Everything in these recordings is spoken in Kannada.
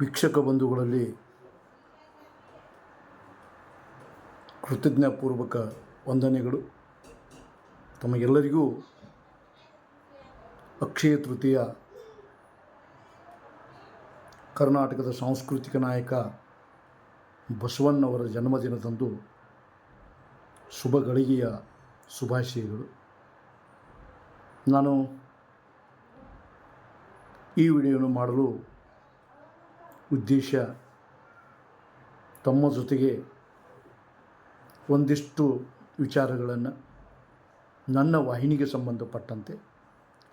ವೀಕ್ಷಕ ಬಂಧುಗಳಲ್ಲಿ ಕೃತಜ್ಞಪೂರ್ವಕ ವಂದನೆಗಳು. ತಮಗೆಲ್ಲರಿಗೂ ಅಕ್ಷಯ ತೃತೀಯ ಕರ್ನಾಟಕದ ಸಾಂಸ್ಕೃತಿಕ ನಾಯಕ ಬಸವಣ್ಣವರ ಜನ್ಮದಿನದಂದು ಶುಭ ಗಳಿಗೆಯ ಶುಭಾಶಯಗಳು. ನಾನು ಈ ವಿಡಿಯೋವನ್ನು ಮಾಡಲು ಉದ್ದೇಶ ತಮ್ಮ ಜೊತೆಗೆ ಒಂದಿಷ್ಟು ವಿಚಾರಗಳನ್ನು ನನ್ನ ವಾಹಿನಿಗೆ ಸಂಬಂಧಪಟ್ಟಂತೆ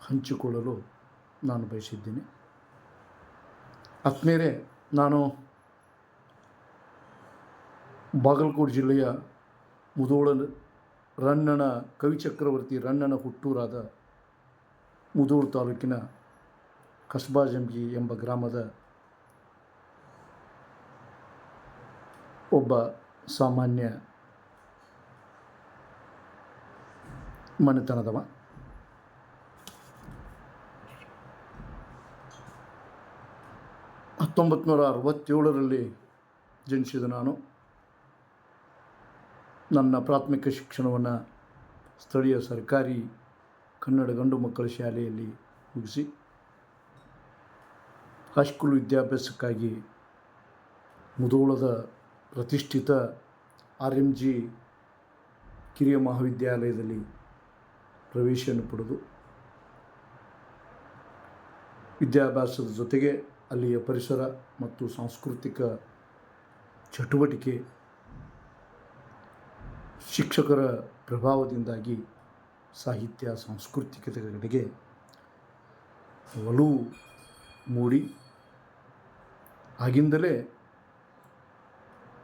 ಹಂಚಿಕೊಳ್ಳಲು ನಾನು ಬಯಸಿದ್ದೀನಿ. ಆತ್ಮೇಲೆ ನಾನು ಬಾಗಲಕೋಟೆ ಜಿಲ್ಲೆಯ ಮುದೋಳ ರನ್ನನ ಕವಿಚಕ್ರವರ್ತಿ ರಣ್ಣನ ಹುಟ್ಟೂರಾದ ಮುದೋಳು ತಾಲೂಕಿನ ಕಸ್ಬಾ ಜಂಬಿ ಎಂಬ ಗ್ರಾಮದ ಒಬ್ಬ ಸಾಮಾನ್ಯ ಮನೆತನದವ. ಹತ್ತೊಂಬತ್ತು ನೂರ ಅರವತ್ತೇಳರಲ್ಲಿ ಜನಿಸಿದ ನಾನು. ನನ್ನ ಪ್ರಾಥಮಿಕ ಶಿಕ್ಷಣವನ್ನು ಸ್ಥಳೀಯ ಸರ್ಕಾರಿ ಕನ್ನಡ ಗಂಡು ಮಕ್ಕಳ ಶಾಲೆಯಲ್ಲಿ ಮುಗಿಸಿ, ಹೈಸ್ಕೂಲ್ ವಿದ್ಯಾಭ್ಯಾಸಕ್ಕಾಗಿ ಮುಧೋಳದ ಪ್ರತಿಷ್ಠಿತ ಆರ್ ಎಂ ಜಿ ಕಿರಿಯ ಮಹಾವಿದ್ಯಾಲಯದಲ್ಲಿ ಪ್ರವೇಶವನ್ನು ಪಡೆದು ವಿದ್ಯಾಭ್ಯಾಸದ ಜೊತೆಗೆ ಅಲ್ಲಿಯ ಪರಿಸರ ಮತ್ತು ಸಾಂಸ್ಕೃತಿಕ ಚಟುವಟಿಕೆ ಶಿಕ್ಷಕರ ಪ್ರಭಾವದಿಂದಾಗಿ ಸಾಹಿತ್ಯ ಸಾಂಸ್ಕೃತಿಕತೆಗಳಿಗೆ ಒಲವು ಮೂಡಿ. ಆಗಿಂದಲೇ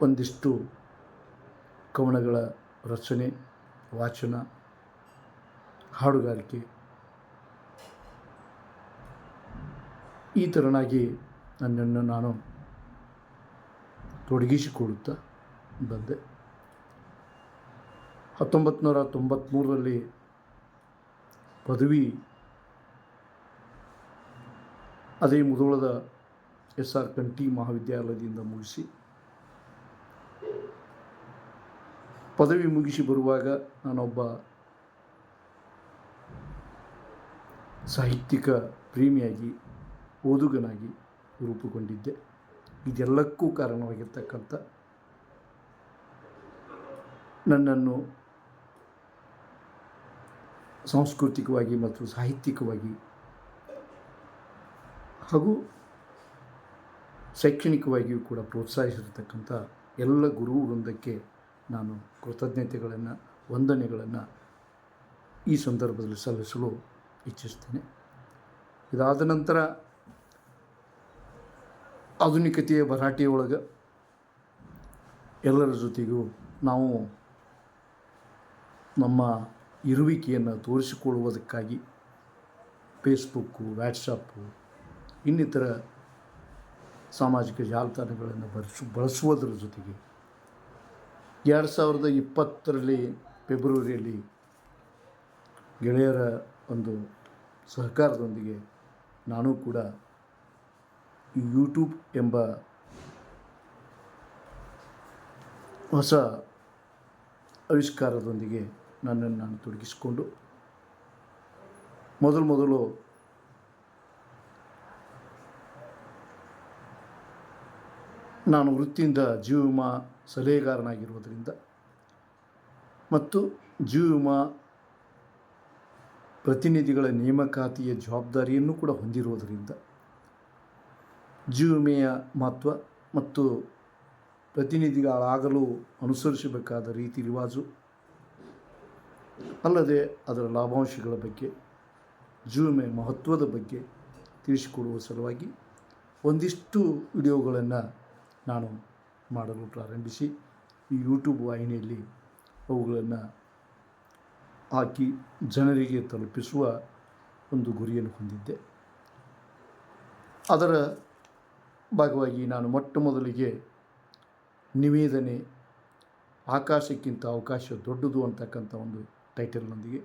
ಒಂದಿಷ್ಟು ಕವನಗಳ ರಚನೆ, ವಾಚನ, ಹಾಡುಗಾರಿಕೆ. ಈ ಥರನಾಗಿ ನನ್ನನ್ನು ನಾನು ತೊಡಗಿಸಿಕೊಳ್ಳುತ್ತಾ ಬಂದೆ. ಹತ್ತೊಂಬತ್ತು ನೂರ ತೊಂಬತ್ತ್ಮೂರರಲ್ಲಿ ಪದವಿ ಅದೇ ಮುಧೋಳದ ಎಸ್ ಆರ್ ಕಂಠಿ ಮಹಾವಿದ್ಯಾಲಯದಿಂದ ಮುಗಿಸಿ ಪದವಿ ಮುಗಿಸಿ ಬರುವಾಗ ನಾನೊಬ್ಬ ಸಾಹಿತ್ಯಿಕ ಪ್ರೇಮಿಯಾಗಿ, ಓದುಗನಾಗಿ ರೂಪುಗೊಂಡಿದ್ದೆ. ಇದೆಲ್ಲಕ್ಕೂ ಕಾರಣವಾಗಿರ್ತಕ್ಕಂಥ ನನ್ನನ್ನು ಸಾಂಸ್ಕೃತಿಕವಾಗಿ ಮತ್ತು ಸಾಹಿತ್ಯಿಕವಾಗಿ ಹಾಗೂ ಶೈಕ್ಷಣಿಕವಾಗಿಯೂ ಕೂಡ ಪ್ರೋತ್ಸಾಹಿಸಿರ್ತಕ್ಕಂಥ ಎಲ್ಲ ಗುರು ವೃಂದಕ್ಕೆ ನಾನು ಕೃತಜ್ಞತೆಗಳನ್ನು, ವಂದನೆಗಳನ್ನು ಈ ಸಂದರ್ಭದಲ್ಲಿ ಸಲ್ಲಿಸಲು ಇಚ್ಛಿಸ್ತೇನೆ. ಇದಾದ ನಂತರ ಆಧುನಿಕತೆಯ ಭರಾಟೆಯೊಳಗೆ ಎಲ್ಲರ ಜೊತೆಗೂ ನಾವು ನಮ್ಮ ಇರುವಿಕೆಯನ್ನು ತೋರಿಸಿಕೊಳ್ಳುವುದಕ್ಕಾಗಿ ಫೇಸ್ಬುಕ್ಕು ವ್ಯಾಟ್ಸಪ್ಪು ಇನ್ನಿತರ ಸಾಮಾಜಿಕ ಜಾಲತಾಣಗಳನ್ನು ಬಳಸು, ಬಳಸುವುದರ ಜೊತೆಗೆ ಎರಡು ಸಾವಿರದ ಇಪ್ಪತ್ತರಲ್ಲಿ ಫೆಬ್ರವರಿಯಲ್ಲಿ ಗೆಳೆಯರ ಒಂದು ಸಹಕಾರದೊಂದಿಗೆ ನಾನು ಕೂಡ ಯೂಟ್ಯೂಬ್ ಎಂಬ ಹೊಸ ಆವಿಷ್ಕಾರದೊಂದಿಗೆ ನನ್ನನ್ನು ನಾನು ತೊಡಗಿಸಿಕೊಂಡು ಮೊದಲು ಮೊದಲು ನಾನು ವೃತ್ತಿಯಿಂದ ಜೀವ ವಿಮಾ ಸಲಹೆಗಾರನಾಗಿರುವುದರಿಂದ. ಮತ್ತು ಜೀವ ವಿಮಾ ಪ್ರತಿನಿಧಿಗಳ ನೇಮಕಾತಿಯ ಜವಾಬ್ದಾರಿಯನ್ನು ಕೂಡ ಹೊಂದಿರುವುದರಿಂದ. ಜೀವ ವಿಮೆಯ ಮಹತ್ವ ಮತ್ತು ಪ್ರತಿನಿಧಿಗಳಾಗಲು ಅನುಸರಿಸಬೇಕಾದ ರೀತಿ ರಿವಾಜು. ಅಲ್ಲದೆ ಅದರ ಲಾಭಾಂಶಗಳ ಬಗ್ಗೆ, ಜೀವ ವಿಮೆ ಮಹತ್ವದ ಬಗ್ಗೆ ತಿಳಿಸಿಕೊಡುವ ಸಲುವಾಗಿ ಒಂದಿಷ್ಟು ವಿಡಿಯೋಗಳನ್ನು ನಾನು ಮಾಡಲು ಪ್ರಾರಂಭಿಸಿ ಈ ಯೂಟ್ಯೂಬ್ ವಾಹಿನಿಯಲ್ಲಿ ಅವುಗಳನ್ನು ಹಾಕಿ ಜನರಿಗೆ ತಲುಪಿಸುವ ಒಂದು ಗುರಿಯನ್ನು ಹೊಂದಿದ್ದೆ. ಅದರ ಭಾಗವಾಗಿ ನಾನು ಮೊಟ್ಟ ಮೊದಲಿಗೆ ನಿವೇದನೆ ಆಕಾಶಕ್ಕಿಂತ ಅವಕಾಶ ದೊಡ್ಡದು ಅಂತಕ್ಕಂಥ ಒಂದು ಟೈಟಲ್ನೊಂದಿಗೆ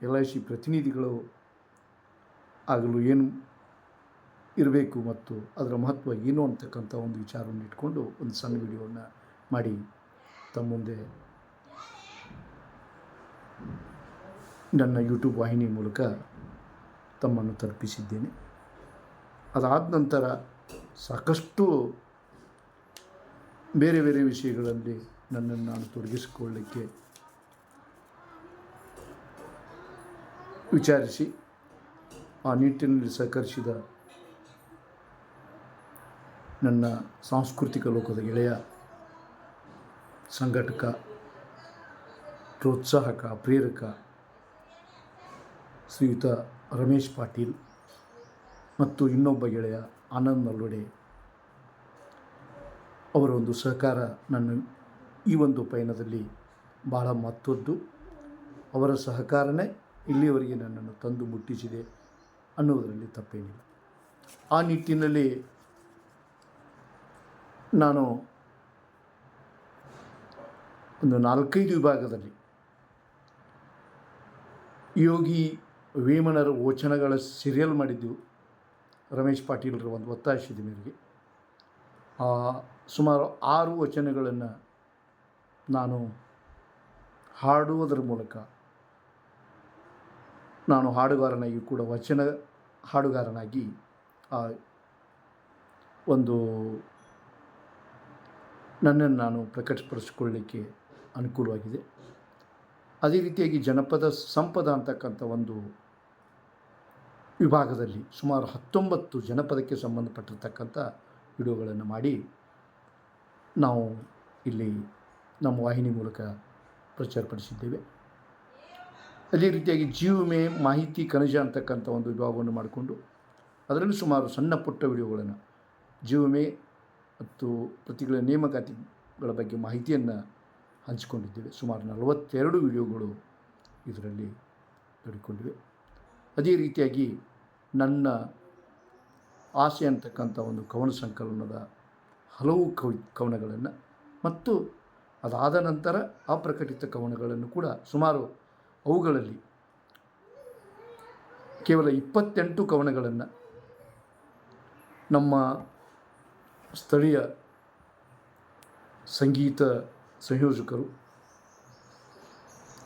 ಎಲ್ ಐ ಸಿ ಪ್ರತಿನಿಧಿಗಳು ಆಗಲು ಏನು ಇರಬೇಕು ಮತ್ತು ಅದರ ಮಹತ್ವ ಏನು ಅಂತಕ್ಕಂಥ ಒಂದು ವಿಚಾರವನ್ನು ಇಟ್ಕೊಂಡು ಒಂದು ಸಣ್ಣ ವಿಡಿಯೋವನ್ನು ಮಾಡಿ. ತಮ್ಮ ಮುಂದೆ ನನ್ನ ಯೂಟ್ಯೂಬ್ ವಾಹಿನಿ ಮೂಲಕ ತಮ್ಮನ್ನು ತಲುಪಿಸಿದ್ದೇನೆ. ಅದಾದ ನಂತರ ಸಾಕಷ್ಟು ಬೇರೆ ಬೇರೆ ವಿಷಯಗಳಲ್ಲಿ ನನ್ನನ್ನು ನಾನು ತೊಡಗಿಸಿಕೊಳ್ಳಲಿಕ್ಕೆ ವಿಚಾರಿಸಿ ಆ ನಿಟ್ಟಿನಲ್ಲಿ ಸಹಕರಿಸಿದ ನನ್ನ ಸಾಂಸ್ಕೃತಿಕ ಲೋಕದ ಗೆಳೆಯ, ಸಂಘಟಕ, ಪ್ರೋತ್ಸಾಹಕ, ಪ್ರೇರಕ ಶ್ರೀಯುತ ರಮೇಶ್ ಪಾಟೀಲ್ ಮತ್ತು ಇನ್ನೊಬ್ಬ ಗೆಳೆಯ ಆನಂದ್ ನಲ್ವಡೆ ಅವರ ಒಂದು ಸಹಕಾರ ನನ್ನ ಈ ಒಂದು ಪಯಣದಲ್ಲಿ ಬಹಳ ಮಹತ್ವದ್ದು. ಅವರ ಸಹಕಾರನೇ ಇಲ್ಲಿಯವರೆಗೆ ನನ್ನನ್ನು ತಂದು ಮುಟ್ಟಿಸಿದೆ ಅನ್ನುವುದರಲ್ಲಿ ತಪ್ಪೇನಿಲ್ಲ. ಆ ನಿಟ್ಟಿನಲ್ಲಿ ನಾನು ಒಂದು ನಾಲ್ಕೈದು ವಿಭಾಗದಲ್ಲಿ ಯೋಗಿ ವೇಮನರ ವಚನಗಳ ಸೀರಿಯಲ್ ಮಾಡಿದ್ದೆವು ರಮೇಶ್ ಪಾಟೀಲ್ರ ಒಂದು ಒತ್ತಾಯಿಸಿದ ಮೇರೆಗೆ ಸುಮಾರು ಆರು ವಚನಗಳನ್ನು ನಾನು ಹಾಡುವುದರ ಮೂಲಕ ನಾನು ಹಾಡುಗಾರನಾಗಿ ಕೂಡ ವಚನ ಹಾಡುಗಾರನಾಗಿ ಒಂದು ನನ್ನನ್ನು ನಾನು ಪ್ರಕಟಪಡಿಸಿಕೊಳ್ಳಲಿಕ್ಕೆ ಅನುಕೂಲವಾಗಿದೆ. ಅದೇ ರೀತಿಯಾಗಿ ಜನಪದ ಸಂಪದ ಅಂತಕ್ಕಂಥ ಒಂದು ವಿಭಾಗದಲ್ಲಿ ಸುಮಾರು ಹತ್ತೊಂಬತ್ತು ಜನಪದಕ್ಕೆ ಸಂಬಂಧಪಟ್ಟಿರ್ತಕ್ಕಂಥ ವಿಡಿಯೋಗಳನ್ನು ಮಾಡಿ ನಾವು ಇಲ್ಲಿ ನಮ್ಮ ವಾಹಿನಿ ಮೂಲಕ ಪ್ರಚಾರಪಡಿಸಿದ್ದೇವೆ ಅದೇ ರೀತಿಯಾಗಿ ಜೀವಮೆ ಮಾಹಿತಿ, ಖನಿಜ ಅಂತಕ್ಕಂಥ ಒಂದು ವಿಭಾಗವನ್ನು ಮಾಡಿಕೊಂಡು ಅದರಲ್ಲಿ ಸುಮಾರು ಸಣ್ಣ ಪುಟ್ಟ ವಿಡಿಯೋಗಳನ್ನು ಜೀವಮೆ ಮತ್ತು ಪ್ರತಿಗಳ ನೇಮಕಾತಿಗಳ ಬಗ್ಗೆ ಮಾಹಿತಿಯನ್ನು ಹಂಚಿಕೊಂಡಿದ್ದೇವೆ. ಸುಮಾರು ನಲವತ್ತೆರಡು ವಿಡಿಯೋಗಳು ಇದರಲ್ಲಿ ನೋಡಿಕೊಂಡಿವೆ ಅದೇ ರೀತಿಯಾಗಿ ನನ್ನ ಆಸೆ ಅಂತಕ್ಕಂಥ ಒಂದು ಕವನ ಸಂಕಲನದ ಹಲವು ಕವಿ ಕವನಗಳನ್ನು ಮತ್ತು ಅದಾದ ನಂತರ ಅಪ್ರಕಟಿತ ಕವನಗಳನ್ನು ಕೂಡ ಸುಮಾರು ಅವುಗಳಲ್ಲಿ ಕೇವಲ ಇಪ್ಪತ್ತೆಂಟು ಕವನಗಳನ್ನು ನಮ್ಮ ಸ್ಥಳೀಯ ಸಂಗೀತ ಸಂಯೋಜಕರು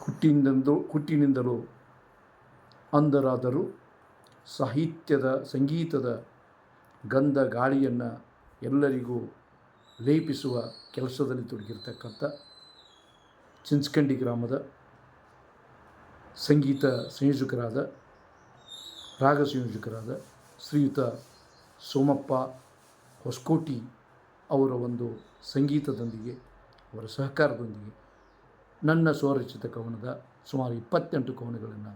ಹುಟ್ಟಿನಿಂದಲೂ ಹುಟ್ಟಿನಿಂದಲೂ ಅಂಧರಾದರೂ ಸಾಹಿತ್ಯದ ಸಂಗೀತದ ಗಂಧ ಗಾಳಿಯನ್ನು ಎಲ್ಲರಿಗೂ ಲೇಪಿಸುವ ಕೆಲಸದಲ್ಲಿ ತೊಡಗಿರ್ತಕ್ಕಂಥ ಚಿಂಚ್ಕಂಡಿ ಗ್ರಾಮದ ಸಂಗೀತ ಸಂಯೋಜಕರಾದ ರಾಗ ಸಂಯೋಜಕರಾದ ಶ್ರೀಯುತ ಸೋಮಪ್ಪ ಹೊಸಕೋಟಿ ಅವರ ಒಂದು ಸಂಗೀತದೊಂದಿಗೆ, ಅವರ ಸಹಕಾರದೊಂದಿಗೆ ನನ್ನ ಸ್ವರಚಿತ ಕವನದ ಸುಮಾರು ಇಪ್ಪತ್ತೆಂಟು ಕವನಗಳನ್ನು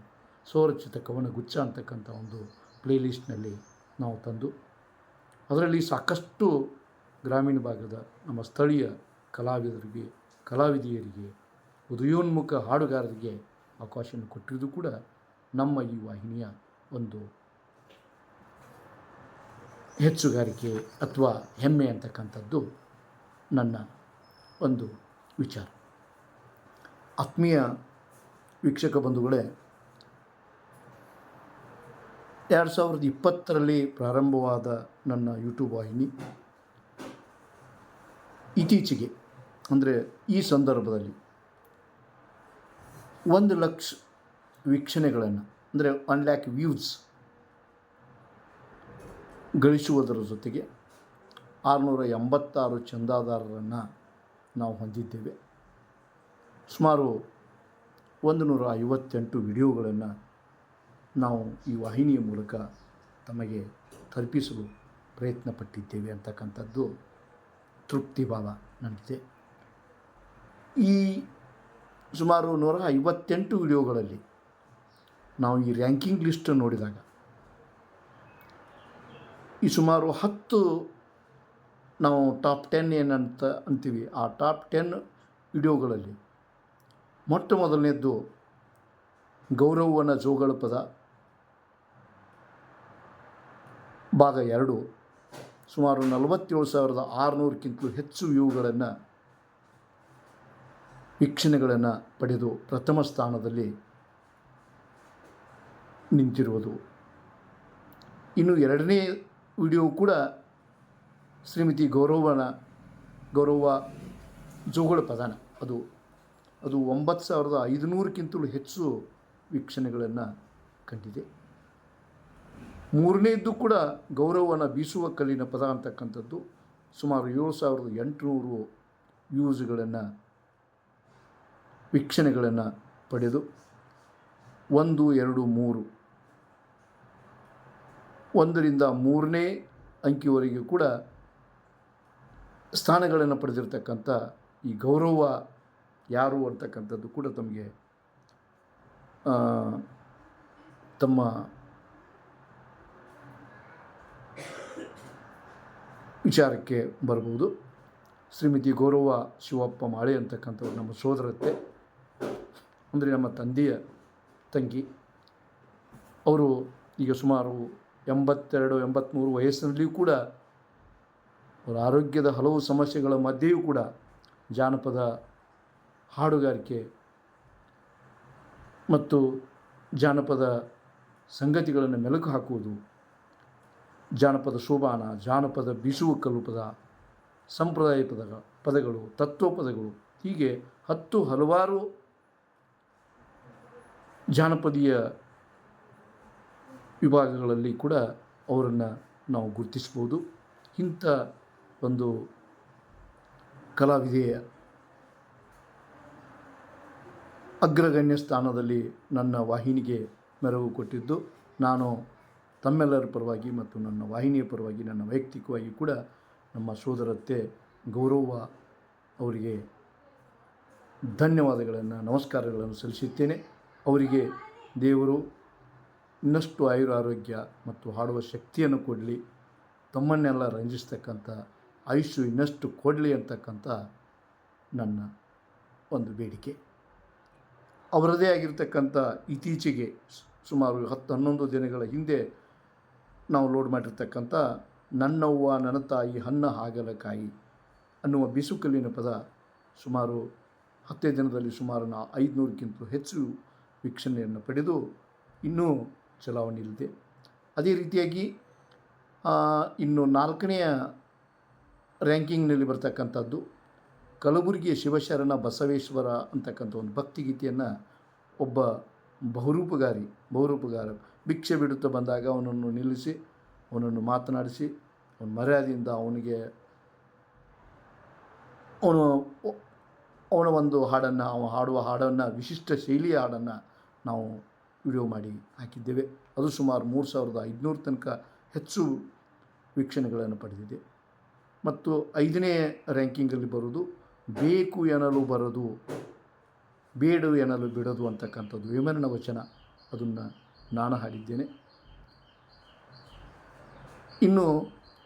ಸ್ವರಚಿತ ಕವನ ಗುಚ್ಛ ಅಂತಕ್ಕಂಥ ಒಂದು ಪ್ಲೇಲಿಸ್ಟ್ನಲ್ಲಿ ನಾವು ತಂದು, ಅದರಲ್ಲಿ ಸಾಕಷ್ಟು ಗ್ರಾಮೀಣ ಭಾಗದ ನಮ್ಮ ಸ್ಥಳೀಯ ಕಲಾವಿದರಿಗೆ, ಕಲಾವಿದೆಯರಿಗೆ, ಉದಯೋನ್ಮುಖ ಹಾಡುಗಾರರಿಗೆ ಅವಕಾಶವನ್ನು ಕೊಟ್ಟಿದ್ದು ಕೂಡ ನಮ್ಮ ಈ ವಾಹಿನಿಯ ಒಂದು ಹೆಚ್ಚುಗಾರಿಕೆ ಅಥವಾ ಹೆಮ್ಮೆ ಅಂತಕ್ಕಂಥದ್ದು ನನ್ನ ಒಂದು ವಿಚಾರ. ಆತ್ಮೀಯ ವೀಕ್ಷಕ ಬಂಧುಗಳೇ, ಎರಡು ಸಾವಿರದ ಇಪ್ಪತ್ತರಲ್ಲಿ ಪ್ರಾರಂಭವಾದ ನನ್ನ ಯೂಟ್ಯೂಬ್ ವಾಹಿನಿ ಇತ್ತೀಚೆಗೆ, ಅಂದರೆ ಈ ಸಂದರ್ಭದಲ್ಲಿ ಒಂದು ಲಕ್ಷ ವೀಕ್ಷಣೆಗಳನ್ನು, ಅಂದರೆ ಒನ್ ಲ್ಯಾಕ್ ವ್ಯೂಸ್ ಗಳಿಸುವುದರ ಜೊತೆಗೆ ಆರುನೂರ ಎಂಬತ್ತಾರು ಚಂದಾದಾರರನ್ನು ನಾವು ಹೊಂದಿದ್ದೇವೆ. ಸುಮಾರು ಒಂದು ನೂರ ಐವತ್ತೆಂಟು ವಿಡಿಯೋಗಳನ್ನು ನಾವು ಈ ವಾಹಿನಿಯ ಮೂಲಕ ತಮಗೆ ತಲುಪಿಸಲು ಪ್ರಯತ್ನ ಪಟ್ಟಿದ್ದೇವೆ ಅಂತಕ್ಕಂಥದ್ದು ತೃಪ್ತಿ ಭಾವ ನನಗಿದೆ ಈ ಸುಮಾರು ನೂರ ಐವತ್ತೆಂಟು ವಿಡಿಯೋಗಳಲ್ಲಿ ನಾವು ಈ ರ್ಯಾಂಕಿಂಗ್ ಲಿಸ್ಟ್ ನೋಡಿದಾಗ ಈ ಸುಮಾರು ಹತ್ತು ನಾವು ಟಾಪ್ ಟೆನ್ ಏನಂತ ಅಂತೀವಿ. ಆ ಟಾಪ್ ಟೆನ್ ವಿಡಿಯೋಗಳಲ್ಲಿ ಮೊಟ್ಟ ಮೊದಲನೇದ್ದು ಗೌರವನ ಜೋಗಳ ಪದ. ಭಾಗ ಎರಡು. ಸುಮಾರು ನಲವತ್ತೇಳು ಸಾವಿರದ ಆರುನೂರಕ್ಕಿಂತಲೂ ಹೆಚ್ಚು ವ್ಯೂಗಳನ್ನು, ವೀಕ್ಷಣೆಗಳನ್ನು ಪಡೆದು ಪ್ರಥಮ ಸ್ಥಾನದಲ್ಲಿ ನಿಂತಿರುವುದು. ಇನ್ನು ಎರಡನೇ ವಿಡಿಯೋ ಕೂಡ ಶ್ರೀಮತಿ ಗೌರವನ ಗೌರವ ಜೋಗಳ ಪ್ರಧಾನ. ಅದು ಅದು ಒಂಬತ್ತು ಸಾವಿರದ ಐದುನೂರಕ್ಕಿಂತಲೂ ಹೆಚ್ಚು ವೀಕ್ಷಣೆಗಳನ್ನು ಕಂಡಿದೆ. ಮೂರನೇದ್ದು ಕೂಡ ಗೌರವನ ಬೀಸುವ ಕಲ್ಲಿನ ಪದ ಅಂತಕ್ಕಂಥದ್ದು. ಸುಮಾರು ಏಳು ಸಾವಿರದ ಎಂಟುನೂರು ವ್ಯೂಸ್ಗಳನ್ನು, ವೀಕ್ಷಣೆಗಳನ್ನು ಪಡೆದು ಒಂದು, ಎರಡು, ಮೂರು ಒಂದರಿಂದ ಮೂರನೇ ಅಂಕಿವರೆಗೂ ಕೂಡ ಸ್ಥಾನಗಳನ್ನು ಪಡೆದಿರತಕ್ಕಂಥ ಈ ಗೌರವ ಯಾರು ಅಂತಕ್ಕಂಥದ್ದು ಕೂಡ ತಮಗೆ ತಮ್ಮ ವಿಚಾರಕ್ಕೆ ಬರ್ಬೋದು ಶ್ರೀಮತಿ ಗೌರವ ಶಿವಪ್ಪ ಮಾಳೆ ಅಂತಕ್ಕಂಥವ್ರು ನಮ್ಮ ಸೋದರತ್ತೆ. ಅಂದರೆ ನಮ್ಮ ತಂದೆಯ ತಂಗಿ. ಅವರು ಈಗ ಸುಮಾರು ಎಂಬತ್ತೆರಡು ಎಂಬತ್ತ್ಮೂರು ವಯಸ್ಸಿನಲ್ಲಿಯೂ ಕೂಡ ಅವರ ಆರೋಗ್ಯದ ಹಲವು ಸಮಸ್ಯೆಗಳ ಮಧ್ಯೆಯೂ ಕೂಡ ಜಾನಪದ ಹಾಡುಗಾರಿಕೆ ಮತ್ತು ಜಾನಪದ ಸಂಗತಿಗಳನ್ನು ಮೆಲುಕು ಹಾಕುವುದು, ಜಾನಪದ ಶೋಭಾನ, ಜಾನಪದ ಬೀಸುವ ಪದ ಸಂಪ್ರದಾಯ ಪದ ಪದಗಳು ತತ್ವ ಪದಗಳು ಹೀಗೆ ಹತ್ತು ಹಲವಾರು ಜಾನಪದೀಯ ವಿಭಾಗಗಳಲ್ಲಿ ಕೂಡ ಅವರನ್ನು ನಾವು ಗುರುತಿಸ್ಬೋದು. ಇಂಥ ಒಂದು ಕಲಾವಿದೆಯ ಅಗ್ರಗಣ್ಯ ಸ್ಥಾನದಲ್ಲಿ ನನ್ನ ವಾಹಿನಿಗೆ ಮೆರಗು ಕೊಟ್ಟಿದ್ದು, ನಾನು ತಮ್ಮೆಲ್ಲರ ಪರವಾಗಿ ಮತ್ತು ನನ್ನ ವಾಹಿನಿಯ ಪರವಾಗಿ, ನನ್ನ ವೈಯಕ್ತಿಕವಾಗಿ ಕೂಡ ನಮ್ಮ ಸೋದರತ್ತೆ ಗೌರವ ಅವರಿಗೆ ಧನ್ಯವಾದಗಳನ್ನು, ನಮಸ್ಕಾರಗಳನ್ನು ಸಲ್ಲಿಸುತ್ತೇನೆ. ಅವರಿಗೆ ದೇವರು ಇನ್ನಷ್ಟು ಆಯುರ ಆರೋಗ್ಯ ಮತ್ತು ಹಾಡುವ ಶಕ್ತಿಯನ್ನು ಕೊಡಲಿ. ತಮ್ಮನ್ನೆಲ್ಲ ರಂಜಿಸ್ತಕ್ಕಂಥ, ಆಯುಷ್ಯು ಇನ್ನಷ್ಟು ಕೊಡಲಿ ಅಂತಕ್ಕಂಥ ನನ್ನ ಒಂದು ಬೇಡಿಕೆ. ಅವರದೇ ಆಗಿರ್ತಕ್ಕಂಥ ಇತ್ತೀಚೆಗೆ ಸುಮಾರು ಹತ್ತು ಹನ್ನೊಂದು ದಿನಗಳ ಹಿಂದೆ ನಾವು ಲೋಡ್ ಮಾಡಿರ್ತಕ್ಕಂಥ ನನ್ನವ್ವ ನನ್ನ ತಾಯಿ ಹನ್ನ ಹಾಗಲಕಾಯಿ ಅನ್ನುವ ಬಿಸುಕಲ್ಲಿನ ಪದ ಸುಮಾರು ಹತ್ತೇ ದಿನದಲ್ಲಿ ಸುಮಾರು ನಾ ಐದುನೂರಕ್ಕಿಂತ ಹೆಚ್ಚು ವೀಕ್ಷಣೆಯನ್ನು ಪಡೆದು ಇನ್ನೂ ಚಲಾವಣೆಯಲ್ಲಿದೆ. ಅದೇ ರೀತಿಯಾಗಿ ಇನ್ನು ನಾಲ್ಕನೆಯ ರ್ಯಾಂಕಿಂಗ್ನಲ್ಲಿ ಬರ್ತಕ್ಕಂಥದ್ದು ಕಲಬುರಗಿಯ ಶಿವಶರಣ ಬಸವೇಶ್ವರ ಅಂತಕ್ಕಂಥ ಒಂದು ಭಕ್ತಿಗೀತೆಯನ್ನು ಒಬ್ಬ ಬಹುರೂಪಗಾರಿ, ಬಹುರೂಪಗಾರ ಭಿಕ್ಷೆ ಬಿಡುತ್ತಾ ಬಂದಾಗ ಅವನನ್ನು ನಿಲ್ಲಿಸಿ, ಅವನನ್ನು ಮಾತನಾಡಿಸಿ, ಅವನ ಮರ್ಯಾದೆಯಿಂದ ಅವನಿಗೆ ಅವನು, ಅವನ ಒಂದು ಹಾಡನ್ನು, ಅವನು ಹಾಡುವ ಹಾಡನ್ನು, ವಿಶಿಷ್ಟ ಶೈಲಿಯ ಹಾಡನ್ನು ನಾವು ವಿಡಿಯೋ ಮಾಡಿ ಹಾಕಿದ್ದೇವೆ. ಅದು ಸುಮಾರು ಮೂರು ಸಾವಿರದ ಐದುನೂರು ತನಕ ಹೆಚ್ಚು ವೀಕ್ಷಣೆಗಳನ್ನು ಪಡೆದಿದೆ. ಮತ್ತು ಐದನೇ ರ್ಯಾಂಕಿಂಗಲ್ಲಿ ಬರೋದು, ಬೇಕು ಎನ್ನಲು ಬರೋದು ಬೇಡು ಎನ್ನಲು ಬಿಡೋದು ಅಂತಕ್ಕಂಥದ್ದು ವಿಮರಣ ವಚನ. ಅದನ್ನು ನಾನು ಹಾಡಿದ್ದೇನೆ. ಇನ್ನು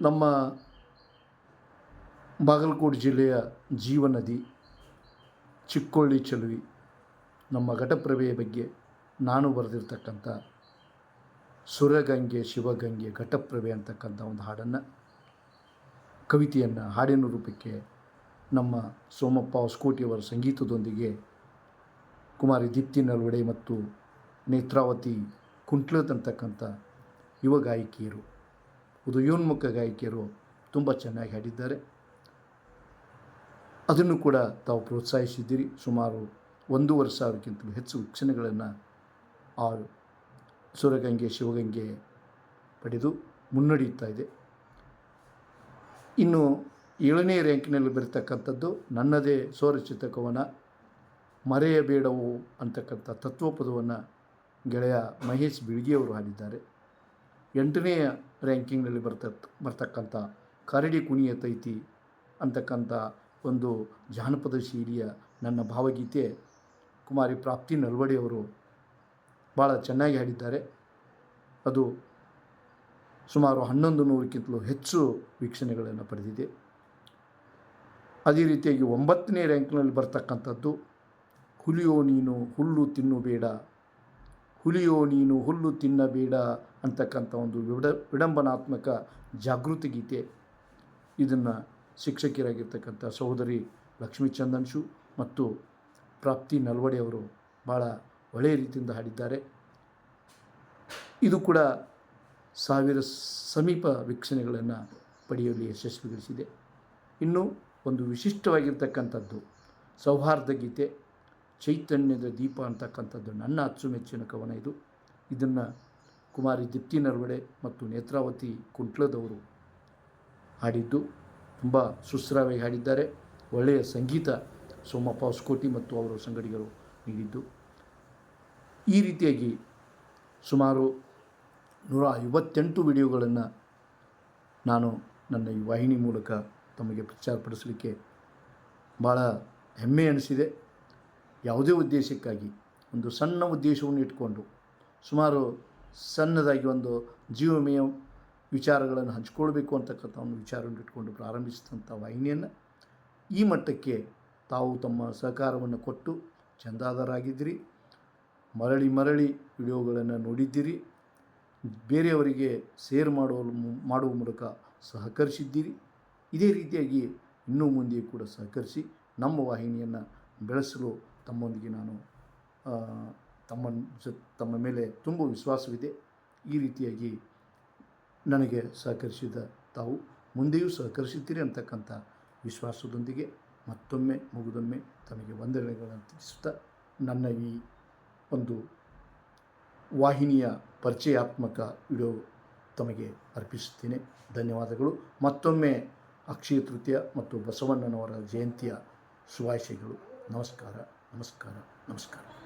ನಮ್ಮ ಬಾಗಲಕೋಟೆ ಜಿಲ್ಲೆಯ ಜೀವನದಿ ಚಿಕ್ಕೊಳ್ಳಿ ಚಲುವಿ, ನಮ್ಮ ಘಟಪ್ರಭೆಯ ಬಗ್ಗೆ ನಾನು ಬರೆದಿರ್ತಕ್ಕಂಥ ಸುರಗಂಗೆ ಶಿವಗಂಗೆ, ಘಟಪ್ರಭೆ ಅಂತಕ್ಕಂಥ ಒಂದು ಹಾಡನ್ನು, ಕವಿತೆಯನ್ನು, ಹಾಡಿನ ರೂಪಕ್ಕೆ ನಮ್ಮ ಸೋಮಪ್ಪ ಹೊಸಕೋಟಿಯವರ ಸಂಗೀತದೊಂದಿಗೆ ಕುಮಾರಿ ದೀಪ್ತಿ ನಲ್ವಡೆ ಮತ್ತು ನೇತ್ರಾವತಿ ಕುಂಟ್ಲತ್ ಅಂತಕ್ಕಂಥ ಯುವ ಗಾಯಕಿಯರು ಉದಯೋನ್ಮುಖ ಗಾಯಕಿಯರು ತುಂಬ ಚೆನ್ನಾಗಿ ಹಾಡಿದ್ದಾರೆ. ಅದನ್ನು ಕೂಡ ತಾವು ಪ್ರೋತ್ಸಾಹಿಸಿದ್ದೀರಿ. ಸುಮಾರು ಒಂದೂವರೆ ಸಾವಿರಕ್ಕಿಂತಲೂ ಹೆಚ್ಚು ವೀಕ್ಷಣೆಗಳನ್ನು ಆ ಸೂರ್ಯಗಂಗೆ, ಶಿವಗಂಗೆ ಪಡೆದು ಮುನ್ನಡೆಯುತ್ತಾ ಇದೆ. ಇನ್ನು ಏಳನೇ ರ್ಯಾಂಕಿನಲ್ಲಿ ಬರತಕ್ಕಂಥದ್ದು ನನ್ನದೇ ಸ್ವರಚಿತ ಕವನ ಮರೆಯಬೇಡವು ಅಂತಕ್ಕಂಥ ತತ್ವಪದವನ್ನು ಗೆಳೆಯ ಮಹೇಶ್ ಬಿಳ್ಗಿಯವರು ಹಾಡಿದ್ದಾರೆ. ಎಂಟನೆಯ ರ್ಯಾಂಕಿಂಗ್ನಲ್ಲಿ ಬರ್ತ, ಬರ್ತಕ್ಕಂಥ ಕರಡಿ ಕುಣಿಯ ತೈತಿ ಅಂತಕ್ಕಂಥ ಒಂದು ಜಾನಪದ ಶೈಲಿಯ ನನ್ನ ಭಾವಗೀತೆ ಕುಮಾರಿ ಪ್ರಾಪ್ತಿ ನಲ್ವಡಿಯವರು ಭಾಳ ಚೆನ್ನಾಗಿ ಹಾಡಿದ್ದಾರೆ. ಅದು ಸುಮಾರು ಹನ್ನೊಂದು ನೂರಕ್ಕಿಂತಲೂ ಹೆಚ್ಚು ವೀಕ್ಷಣೆಗಳನ್ನು ಪಡೆದಿದೆ. ಅದೇ ರೀತಿಯಾಗಿ ಒಂಬತ್ತನೇ ರ್ಯಾಂಕ್ನಲ್ಲಿ ಬರ್ತಕ್ಕಂಥದ್ದು, ಹುಲಿಯೋ ನೀನು ಹುಲ್ಲು ತಿನ್ನಬೇಡ ಹುಲಿಯೋ ನೀನು ಹುಲ್ಲು ತಿನ್ನಬೇಡ ಅಂತಕ್ಕಂಥ ಒಂದು ವಿಡ, ವಿಡಂಬನಾತ್ಮಕ ಜಾಗೃತಿ ಗೀತೆ. ಇದನ್ನು ಶಿಕ್ಷಕಿಯರಾಗಿರ್ತಕ್ಕಂಥ ಸಹೋದರಿ ಲಕ್ಷ್ಮೀ ಚಂದನ್ಶು ಮತ್ತು ಪ್ರಾಪ್ತಿ ನಲ್ವಡಿ ಅವರು ಭಾಳ ಒಳ್ಳೆಯ ರೀತಿಯಿಂದ ಹಾಡಿದ್ದಾರೆ. ಇದು ಕೂಡ ಸಾವಿರ ಸಮೀಪ ವೀಕ್ಷಣೆಗಳನ್ನು ಪಡೆಯುವಲ್ಲಿ ಯಶಸ್ವಿಗೊಳಿಸಿದೆ. ಇನ್ನು ಒಂದು ವಿಶಿಷ್ಟವಾಗಿರ್ತಕ್ಕಂಥದ್ದು ಸೌಹಾರ್ದ ಗೀತೆ, ಚೈತನ್ಯದ ದೀಪ ಅಂತಕ್ಕಂಥದ್ದು ನನ್ನ ಅಚ್ಚುಮೆಚ್ಚಿನ ಕವನ ಇದು. ಇದನ್ನು ಕುಮಾರಿ ದೀಪ್ತಿ ನರ್ವಡೆ ಮತ್ತು ನೇತ್ರಾವತಿ ಕುಂಟ್ಲದವರು ಹಾಡಿದ್ದು. ತುಂಬ ಸುಸ್ರಾವಾಗಿ ಹಾಡಿದ್ದಾರೆ. ಒಳ್ಳೆಯ ಸಂಗೀತ ಸೋಮಪ್ಪ ಹೊಸಕೋಟಿ ಮತ್ತು ಅವರ ಸಂಗಡಿಗರು ನೀಡಿದ್ದು. ಈ ರೀತಿಯಾಗಿ ಸುಮಾರು ನೂರ ಐವತ್ತೆಂಟು ವಿಡಿಯೋಗಳನ್ನು ನಾನು ನನ್ನ ಈ ವಾಹಿನಿ ಮೂಲಕ ತಮಗೆ ಪ್ರಚಾರಪಡಿಸಲಿಕ್ಕೆ ಭಾಳ ಹೆಮ್ಮೆ ಅನಿಸಿದೆ ಯಾವುದೇ ಉದ್ದೇಶಕ್ಕಾಗಿ, ಒಂದು ಸಣ್ಣ ಉದ್ದೇಶವನ್ನು ಇಟ್ಕೊಂಡು ಸುಮಾರು ಸಣ್ಣದಾಗಿ ಒಂದು ಜೀವ ವಿಮೆಯ ವಿಚಾರಗಳನ್ನು ಹಂಚ್ಕೊಳ್ಬೇಕು ಅಂತಕ್ಕಂಥ ಒಂದು ವಿಚಾರವನ್ನು ಇಟ್ಕೊಂಡು ಪ್ರಾರಂಭಿಸಿದಂಥ ವಾಹಿನಿಯನ್ನು ಈ ಮಟ್ಟಕ್ಕೆ ತಾವು ತಮ್ಮ ಸಹಕಾರವನ್ನು ಕೊಟ್ಟು ಚಂದಾದಾರಾಗಿದ್ದೀರಿ ಮರಳಿ ಮರಳಿ ವಿಡಿಯೋಗಳನ್ನು ನೋಡಿದ್ದೀರಿ. ಬೇರೆಯವರಿಗೆ ಶೇರ್ ಮಾಡುವ ಮಾಡುವ ಮೂಲಕ ಸಹಕರಿಸಿದ್ದೀರಿ. ಇದೇ ರೀತಿಯಾಗಿ ಇನ್ನೂ ಮುಂದೆ ಕೂಡ ಸಹಕರಿಸಿ ನಮ್ಮ ವಾಹಿನಿಯನ್ನು ಬೆಳೆಸಲು ತಮ್ಮೊಂದಿಗೆ ನಾನು ತಮ್ಮ ತಮ್ಮ ಮೇಲೆ ತುಂಬ ವಿಶ್ವಾಸವಿದೆ. ಈ ರೀತಿಯಾಗಿ ನನಗೆ ಸಹಕರಿಸಿದ ತಾವು ಮುಂದೆಯೂ ಸಹಕರಿಸುತ್ತೀರಿ ಅಂತಕ್ಕಂಥ ವಿಶ್ವಾಸದೊಂದಿಗೆ ಮತ್ತೊಮ್ಮೆ, ಮುಗಿದೊಮ್ಮೆ ತಮಗೆ ವಂದನೆಗಳನ್ನು ತಿಳಿಸುತ್ತಾ ನನ್ನ ಈ ಒಂದು ವಾಹಿನಿಯ ಪರಿಚಯಾತ್ಮಕ ವಿಡಿಯೋ ತಮಗೆ ಅರ್ಪಿಸುತ್ತೇನೆ. ಧನ್ಯವಾದಗಳು. ಮತ್ತೊಮ್ಮೆ ಅಕ್ಷಯ ತೃತೀಯ ಮತ್ತು ಬಸವಣ್ಣನವರ ಜಯಂತಿಯ ಶುಭಾಶಯಗಳು. ನಮಸ್ಕಾರ. ನಮಸ್ಕಾರ. ನಮಸ್ಕಾರ.